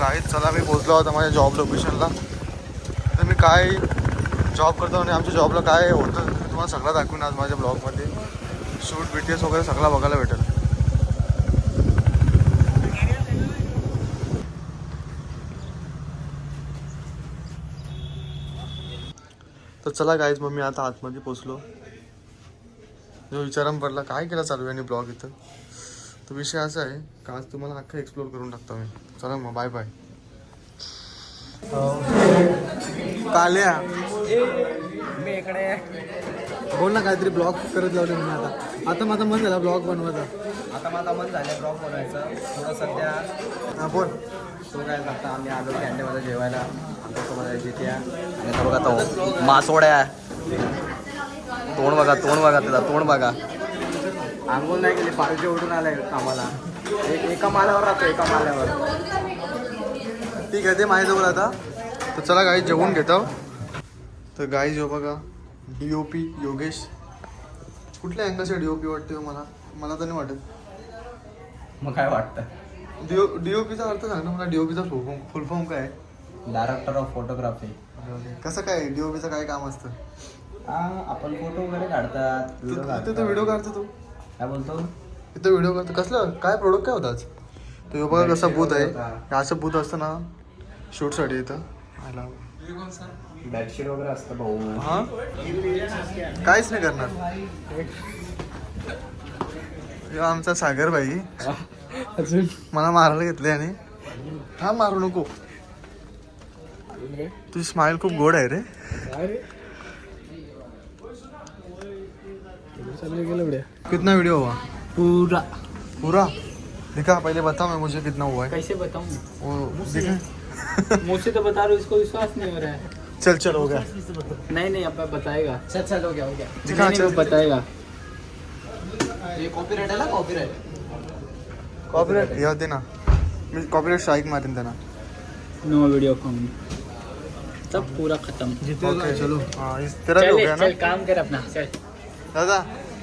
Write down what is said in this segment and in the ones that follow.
आहेत चला मी पोचलो होता माझ्या जॉब लोकेशनला तर मी काय जॉब करतो आणि आमच्या जॉबला काय होतं तुम्हाला सगळं दाखवून आज माझ्या ब्लॉगमध्ये शूट बी टी एस वगैरे सगळा बघायला भेटेल. तर चला गाईज मग मी आता आतमध्ये पोचलो जो विचाराम पडला काय केला चालू आहे आणि ब्लॉग इथं? तर विषय असा आहे का आज तुम्हाला अख्खा एक्सप्लोर करून टाकतो मी चला मग बाय बाय काल्या. मी इकडे बोल ना काहीतरी ब्लॉग करत लावले मी आता. आता माझा मन झाला ब्लॉग बनवायचा. आता माझा मन झालं ब्लॉग बनवायचं. थोडं सध्या हा बोल. तो काय आता आम्ही आलो कॅन्टीमध्ये जेवायला. आमच्यासोबत आहे जिथे आणि आता बघा तो मासोड्या तोंड बघा तोंड बघा त्याचा तोंड बघा. आंघोळ नाही केली पारुजे उडून आलाय कामाला. एक एका माल्यावर राहतो एका माल्यावर ठीक आहे ते माझ्याजवळ आता. तर चला गाई जेवून घेतो. तर गाई जो बघा डी ओ पी योगेश. कुठल्या अँगलचे डी ओ पी वाटते हो मला? मला तर नाही वाटत. मग काय वाटतं? डी ओ पीचा अर्थ सांग ना मला डी ओ पीचा फुल फॉर्म फुल फॉर्म काय? डायरेक्टर ऑफ फोटोग्राफी कसं काय? डी ओ पीचं काय काम असतं? आपण फोटो वगैरे काढतात व्हिडिओ काढतो तू. काय बोलतो? इथं व्हिडिओ काढतो कसलं? काय प्रोडक्ट काय होता आज? तो ह्यो बघा कसा बूथ आहे. हे असं बूथ असतं ना शूटसाठी इथं. आला बेडशीट वगैरे असतं भाऊ. हा? काहीच नाही करणार. आमचा सागर भाई. अजून? मला मारायला घेतले आणि हा मारू नको. तुझी स्माइल खूप गोड आहे रे. कितना वीडियो हुआ? पूरा। पूरा? दिखा पहले बता मैं मुझे कितना हुआ है। कैसे बताऊँ? वो दिखा। मुझसे तो बता रहा हूँ इसको विश्वास नहीं हो रहा है। चल चल हो गया। नहीं नहीं अब बताएगा। चल चल हो गया हो गया। दिखा चल बताएगा। ये कॉपीराइट है ना कॉपीराइट कॉपीराइट या दे ना कॉपीराइट स्ट्राइक मारेन त्यांना नो वीडियो कॉम सब पूरा खत्म। ओके चलो। हाँ इस तेरा भी हो गया चल काम कर अपना चल। दादा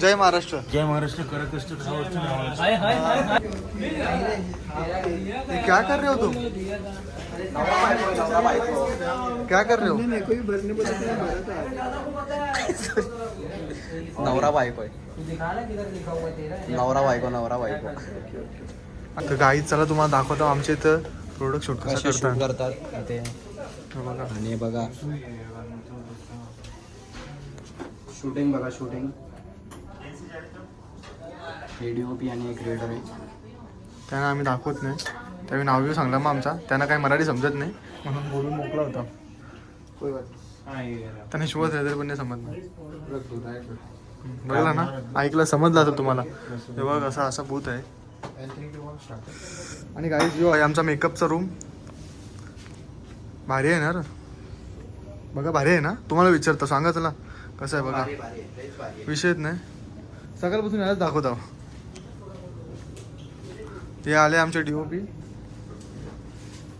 जय महाराष्ट्र. जय महाराष्ट्र करत कष्ट खावं हाय हाय हाय हाय. ये क्या कर रहे हो तुम? क्या कर रहे हो? नवरा बायको आहे. नवरा बायको नवरा बायको. तर गाईत चला तुम्हाला दाखवतो आमच्या इथं प्रोडक्ट शूट कसं करतात. करतात? ते बघा. आणि बघा. शूटिंग बघा शूटिंग आणि एक रेडर आहे. त्यांना आम्ही दाखवत नाही. त्यावेळी नाव घेऊ सांगला मग आमचा. त्यांना काही मराठी समजत नाही. म्हणून बोलून मोकला होता. त्यांनी शिवत आहे तरी पण नाही समजत नाही बघला ना? ऐकलं समजलं असेल तुम्हाला. हे बघ असा असा बूथ आहे. आणि काही जो आहे आमचा मेकअपचा रूम भारी आहे ना रे? बघा भारी आहे ना? तुम्हाला विचारतो सांगा चला. कसं आहे बघा? विषयच नाही. सकाळपासून यालाच दाखवत आहो. ते आले आमचे डीओपी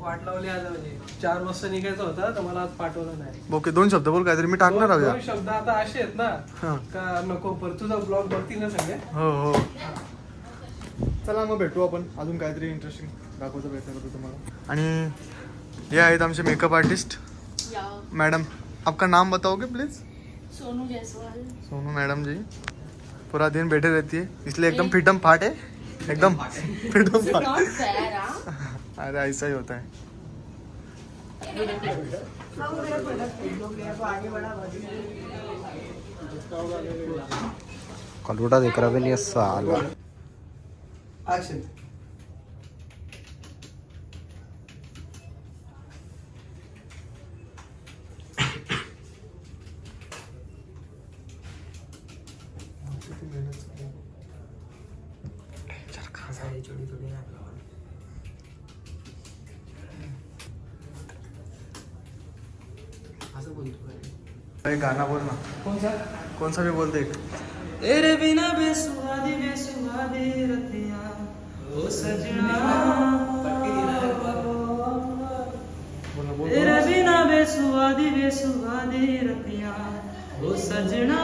वाट लावली आज म्हणजे. चार वाजता निघायचं होतं तर मला आज पाठवलं नाही. ओके दोन शब्द बोल काहीतरी मी टाकणार आहोत दोन शब्द आता असे आहेत ना हां. का नको पर तुझा ब्लॉग बघतील ना सगळे. हो हो. चला मग भेटू आपण. अजून काहीतरी इंटरेस्टिंग दाखवतो प्रयत्न करतो तुम्हाला. आणि हे आहेत आमचे मेकअप आर्टिस्ट या. मैडम आपका नाम बताओगे प्लीज सोनू जायसवाल सोनू मैडम जी. पूरा दिन बैठे रहती है. इसलिए एकदम फिटम फाट है. एकदम फिटम फाट नॉट फेयर हाँ? अरे ऐसा ही होता है। कलुटा देख रहा भी साला। एक गाना बोल ना कौन सा कौन सा भी बोल दे एक. तेरे बिना बेसुहादी बेसुहादी रतिया ओ सजना बोल बोल. तेरे बिना बेसुहादी बेसुहादी रतिया ओ सजना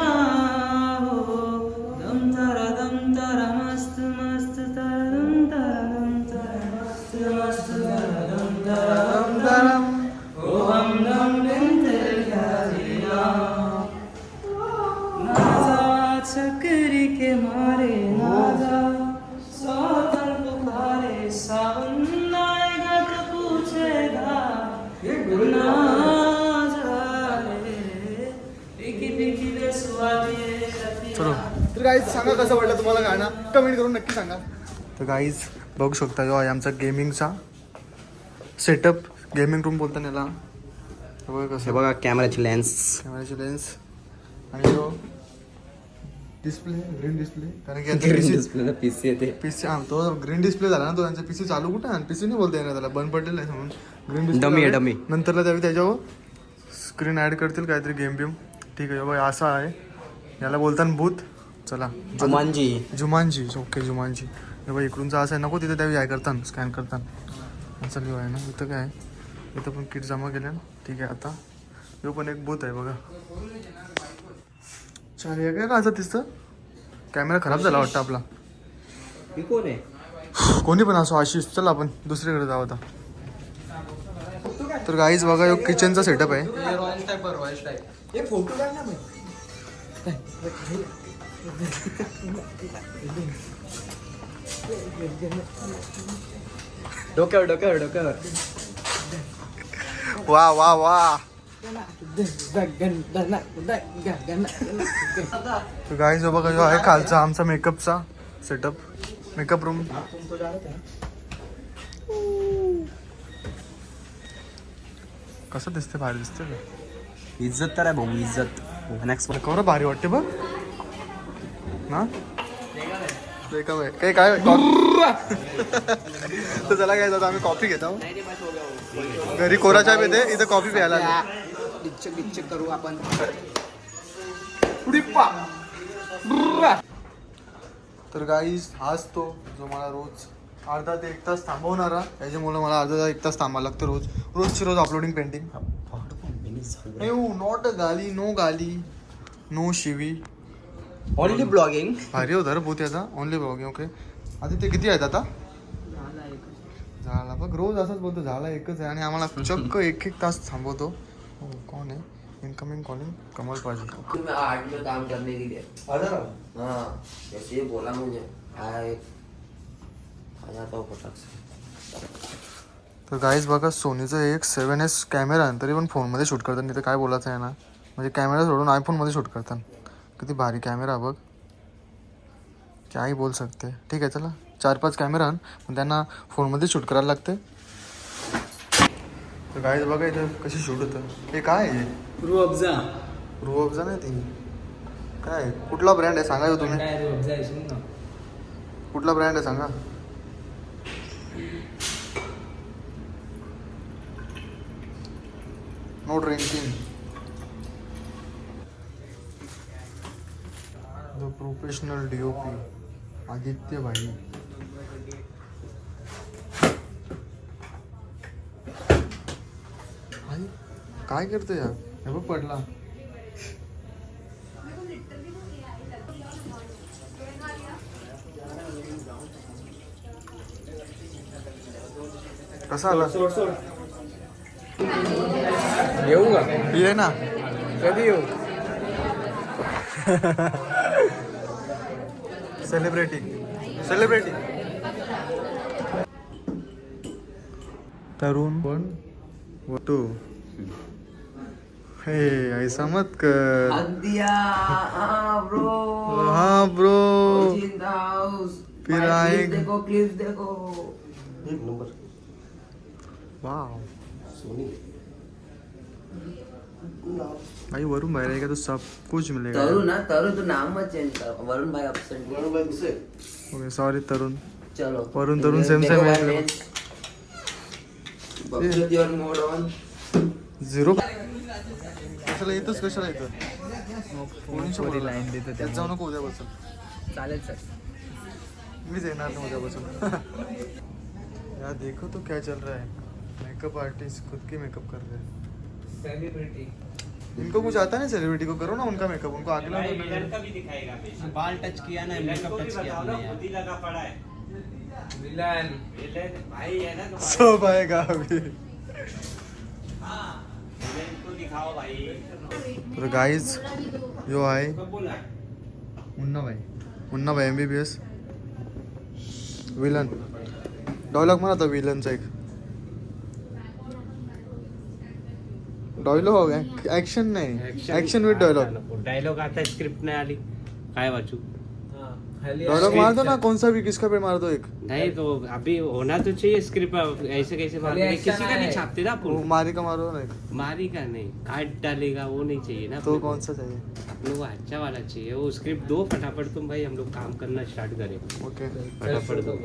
तर गाईज सांगा कसं वाटलं तुम्हाला गाणं? कमेंट करून नक्की सांगा. तर गाईज बघू शकता जो आहे आमचा गेमिंगचा सेटअप गेमिंग रूम बोलता याला बघा हे कसं बघा कॅमेराची लेन्स कॅमेराची लेन्स आणि जो डिस्प्ले ग्रीन डिस्प्ले कारण की यांचा PC पीसी येते. पीसी हा तो ग्रीन डिस्प्ले झाला ना तो त्यांचा पीसी चालू कुठे आहे? पीसी नाही बोलता येणार त्याला. बंद पडलेलं आहे म्हणून. ग्रीन डिस्प्ले Dummy आहे, dummy. नंतरला त्यावेळी त्याच्यावर स्क्रीन ऍड करतील काहीतरी गेम बिम ठीक आहे बाबा असा आहे. याला बोलताना भूत. चला. जुमानजी. जुमानजी. Okay Jumanji. हे बघा इकडूनचा असं आहे नको तिथे त्यावेळी काय करताना स्कॅन करताना. असं लिहू आहे ना इथं काय आहे? इथं पण किट जमा केले ना. ठीक आहे आता. हे पण एक भूत आहे बघा. चाल हे काय का असं दिसतं? कॅमेरा खराब झाला वाटतं आपला. ही कोण आहे? कोणी पण असो आशिष. चल आपण दुसरीकडे जाऊ आता. तर गाईज बघा यो किचनचा सेटअप आहे. डोक्यावर डोक्यावर डोक्यावर. वा वा वा. गाईज जो बघा जो आहे खालचा आमचा मेकअपचा सेटअप मेकअप रूम कसं दिसते भारी दिसते इज्जत तर आहे भाऊ इज्जत. नेक्स्ट कवर भारी वाटते बघ. आहे काही काय? तर चला काय जातो आम्ही कॉफी घेतो घरी कोरा चहा पिते इथं कॉफी प्यायला. करू आपण तर गाईज हाच तो जो मला रोज अर्धा ते एक तास थांबवणारा त्याच्यामुळे मला अर्धा ते एक तास थांबावं लागतं रोज. रोजची रोज uploading painting not a gaali no gaali no शिवी. ओनली ब्लॉगिंग भारी होता रे भूत याचा ओनली ब्लॉगिंग ओके आता ते किती आहेत आता झाला बघ रोज असंच बोलतो झाला एकच आहे. आणि आम्हाला चक्क एक एक तास थांबवतो. हो कोण आहे? इनकमिंग कॉलिंग कमल पाजी. मैं आर्ट में काम करने के लिए हाँ जैसे ये बोला मुझे आया एक आ जाता हूँ फटक से तर गाईज बघा सोनीचं एक सेवन एस कॅमेरा आहे तरी पण फोनमध्ये शूट करतात. नाही तर काय बोलायचं आहे ना? म्हणजे कॅमेरा सोडून आयफोनमध्ये शूट करतात. किती भारी कॅमेरा बघ. काही बोल सकते. ठीक आहे चला. चार पाच कॅमेरा आण. पण त्यांना फोनमध्ये शूट करायला लागते. तर गाईज बघा इथं कशी शूट होतं. हे काय आहे? रू अफजा रू अफजा नाही ती. काय? कुठला ब्रँड आहे? सांगा तुम्ही. काय कुठला ब्रँड आहे? सांगा. No drinking professional DOP Aditya भाई भाई काय करते या हे बघ पडला. कसा आला? येऊ का? ये ना. कधी येऊ? सेलिब्रिटी सेलिब्रिटी तरुण. पण वटू हे ऐसा मत कर. ब्रो. हाँ ब्रो. फिर आएंगे। देखो क्लिप्स देखो. वाव भाई वरुण भाई रहेगा तो सब कुछ मिलेगा। तरुण ना तरुण तो नाम मत चेंज कर। वरुण भाई अपसेंट वरुण भाई ओके सॉरी तरुण। चलो। वरुण तरुण same same आहे. Put your mode on. Zero कशाला येतच कशाला येतं लाईन देतो त्यात जाऊ नको उद्यापासून चालेल सर। मीच येणार नाही उद्यापासून यार देखो तो क्या चल रहा है। मेकअप आर्टिस्ट खुद के मेकअप कर रहे हैं। सेलिब्रिटी इनको कुछ आता नहीं सेलिब्रिटी को करो ना उनका मेकअप उनको आगे ला बाल टच किया ना मेकअप टच किया हमने यार। विलन। सब आएगा अभी। तर गाईज जो आहे मुन्ना भाई। मुन्ना भाई M B B S villain. Dialogue म्हणा आता विलनचा एक। डायलॉग ऍक्शन नाही. ऍक्शन विथ डायलॉग डायलॉग आता स्क्रिप्ट नाही आली. काय वाचू? डायलॉग मारतो ना कौन सा भी किसका पे मार दो एक? नहीं तो अभी होना तो चाहिए स्क्रिप्ट ऐसे कैसे मार? किसी का नहीं छापते ना वो मारी का मारो नहीं। मारी का नहीं काट डालेगा वो नहीं चाहिए ना तो कौन। सा चाहिए? अपने को अच्छा वाला चाहिए। वो स्क्रिप्ट दो फटाफट तुम भाई हम लोग काम करना स्टार्ट करें। ओके फटाफट दो।